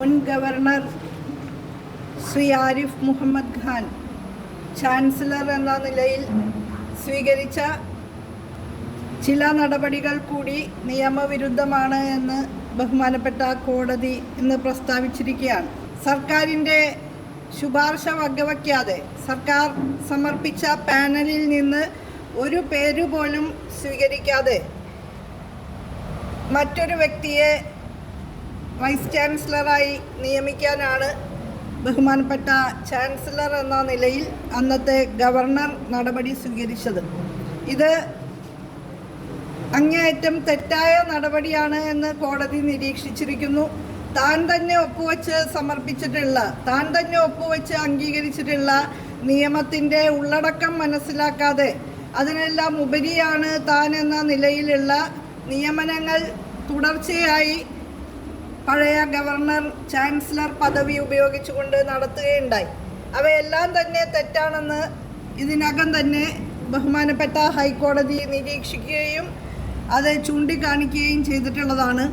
മുൻ governor Shri Arif Muhammad Khan chancellor എന്ന നിലയിൽ സ്വീകരിച്ച ചില നടപടികൾ കൂടി നിയമവിരുദ്ധമാണ് എന്ന് ബഹുമാനപ്പെട്ട കോടതി ഇന്ന് പ്രസ്താവിച്ചിരിക്കുകയാണ്. സർക്കാരിന്റെ ശുപാർശ വകവയ്ക്കാതെ സർക്കാർ സമർപ്പിച്ച പാനലിൽ നിന്ന് ഒരു പേര് പോലും സ്വീകരിക്കാതെ മറ്റൊരു വ്യക്തിയെ വൈസ് ചാൻസലറായി നിയമിക്കാനാണ് ബഹുമാനപ്പെട്ട ചാൻസലർ എന്ന നിലയിൽ അന്നത്തെ ഗവർണർ നടപടി സ്വീകരിച്ചത്. ഇത് അങ്ങേയറ്റം തെറ്റായ നടപടിയാണ് എന്ന് കോടതി നിരീക്ഷിച്ചിരിക്കുന്നു. താൻ തന്നെ ഒപ്പുവെച്ച് സമർപ്പിച്ചിട്ടുള്ള താൻ തന്നെ ഒപ്പുവെച്ച് അംഗീകരിച്ചിട്ടുള്ള നിയമത്തിന്റെ ഉള്ളടക്കം മനസ്സിലാക്കാതെ അതിനെല്ലാം ഉപരിയാണ് താൻ എന്ന നിലയിലുള്ള നിയമനങ്ങൾ തുടർച്ചയായി പഴയ ഗവർണർ ചാൻസലർ പദവി ഉപയോഗിച്ചുകൊണ്ട് നടത്തുകയുണ്ടായി. അവയെല്ലാം തന്നെ തെറ്റാണെന്ന് ഇതിനകം തന്നെ ബഹുമാനപ്പെട്ട ഹൈക്കോടതി നിരീക്ഷിക്കുകയും അത് ചൂണ്ടിക്കാണിക്കുകയും ചെയ്തിട്ടുള്ളതാണ്.